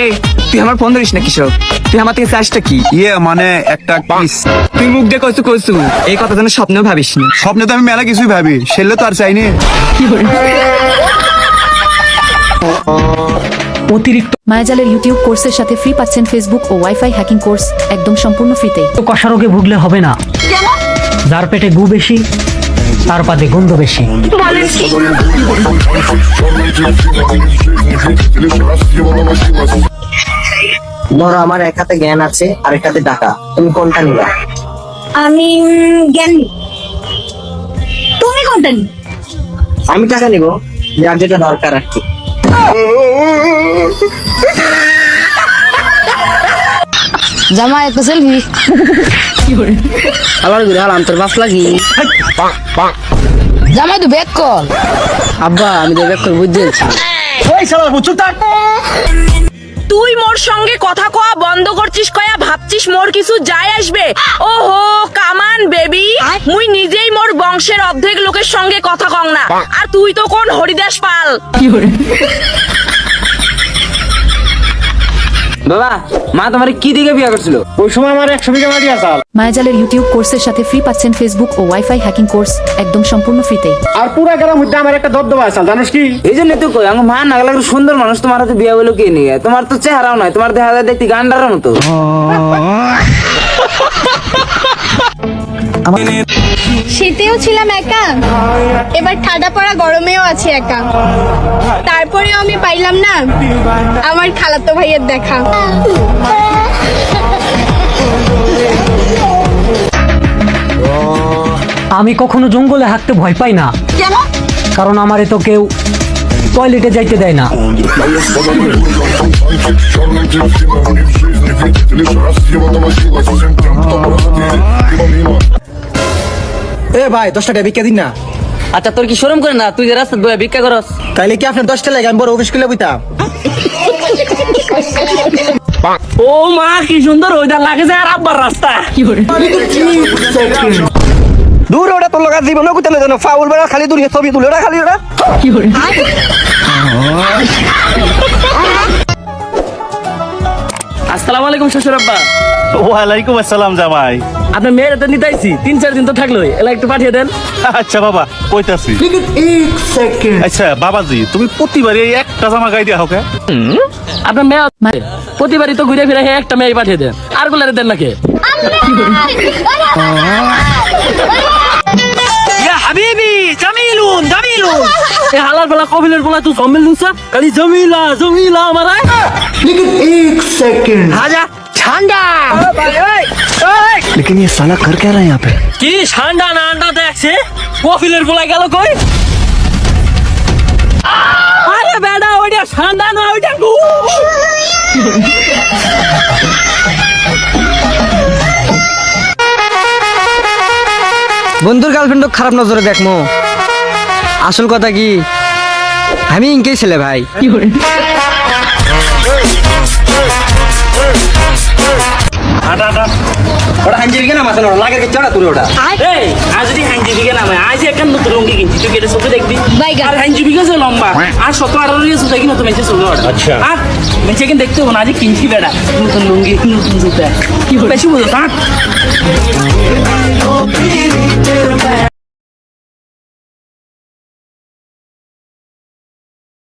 এই তুই আমার ফোন ধরিস না কিশোর? তুই আমার থেকে চাষটা কি? ইয়ে মানে একটা কিস। তুই মুখ দিয়ে কইছু কইছু। এই কথা যেন স্বপ্নেও ভাবিস না। স্বপ্নে তো আমি মেলা কিছুই ভাবি সেলে তো আর চাইনি অতিরিক্ত মায়াজালের ইউটিউব কোর্সের সাথে ফ্রি পাচ্ছেন ফেসবুক ও ওয়াইফাই হ্যাকিং কোর্স একদম সম্পূর্ণ ফ্রিতে কষারোগে ভুগলে হবে না। যার পেটে গু বেশি তার পাতে গন্ধ বেশি। ধরো আমার এক হাতে জ্ঞান আছে আর এক হাতে টাকা। তুমি কোনটা নিবা? আমি জ্ঞান তুমি কোনটা নিবে? আমি টাকা নিব যার যেটা দরকার আর কি। জামাই একটা সেলফি আবার ঘুরে হালাম তোর বাস লাগি। জামাই তো ব্যাক কল আব্বা আমি তো ব্যাক কল বুঝতেছি তুই মোর সঙ্গে কথা কয়া বন্ধ করছিস কয়া ভাবছিস মোর কিছু যায় আসবে? ওহো কামান বেবি মুই নিজেই মোর বংশের অর্ধেক লোকের সঙ্গে কথা কং না। আর তুই তো কোন হরিদাস পাল। বাবা মা তোমার কি দিকে বিয়ে করছিল? ওই সময় আমার একশো বিঘা মাটি আসাল মায়াজালের ইউটিউব কোর্সের সাথে ফ্রি পাচ্ছেন ফেসবুক ও ওয়াইফাই হ্যাকিং কোর্স একদম সম্পূর্ণ ফ্রিতে আর পুরা গ্রাম মধ্যে আমার একটা দবদবা আসাল জানোস কি? এই জন্য তুই কই আমার মা নাগলা একটা সুন্দর মানুষ তোমার হাতে বিয়ে বলে কে নিয়ে? তোমার তো চেহারাও নয় তোমার দেখা যায় দেখতে গান্ডারের মতো। শীতেও ছিলাম একা। এবার ঠাডা পড়া গরমেও আছি একা। তারপরেও আমি পাইলাম না আমার খালাতো ভাইয়ের দেখা। আমি কখনো জঙ্গলে হাঁটতে ভয় পাই না। কেন? কারণ আমারে তো কেউ টয়লেটে যাইতে দেয় না। এ ভাই দশ টাকা বিক্রি দিন না। আচ্ছা তোর কি শরম করে না? তুই যে রাস্তা বয়ে ভিক্ষা করস। তাইলে কি আপনার দশটা লাগে? আমি বড় অফিস খুলে বইতাম। ও মা কি সুন্দর ওইটা লাগে যায় আর আব্বার রাস্তা। দূর ওটা তোর লগা জীবন কুতালে জানো ফাউল বেড়া খালি দূরে ছবি তুলে ওটা খালি ওটা। আসসালামু আলাইকুম শ্বশুর আব্বা। ওয়ালাইকুম আসসালাম জামাই। আপনার মেয়ের তো নিতাইছি তিন চার দিন তো থাকলোই। এলা একটু পাঠিয়ে দেন। আচ্ছা বাবা কইতাছি। আচ্ছা বাবাজি তুমি প্রতিবারই এই একটা জামা গাই দিয়া হোকে? আপনার মেয়ে প্রতিবারই তো ঘুরে ফিরে একটা মেয়ে পাঠিয়ে দেন। আর গুলারে দেন নাকি? হাবিবি এ বলা তুই আমার। এক সেকেন্ড হাজা ঠান্ডা लेकिन ये साला कर क्या रहा है यहाँ पे কি ঠান্ডা না আন্ডা দেখছে কফিলের বেলা গেল কই আরে বেডা ওইটা ঠান্ডা না ওইটা গু বন্ধুর গার্লফ্রেন্ড খারাপ নজরে দেখমো আসল কথা কি আমি ইনকেই ছেলে ভাই ওটা হাঞ্জির কেনা মাছ লাগে কি চড়া তুই ওটা। এই আজ যদি হাঞ্জি নামে আজ একটা নতুন লুঙ্গি কিনছি তুই কেটে চোখে দেখবি? আর হাঞ্জি বিঘে যে লম্বা আর শত আঠারো দিয়ে জুতা কিনা তো চলবে আচ্ছা। আর মেচে কিন দেখতে হবে না আজ কিনছি বেড়া নতুন লুঙ্গি নতুন জুতা। কি বেশি বুঝো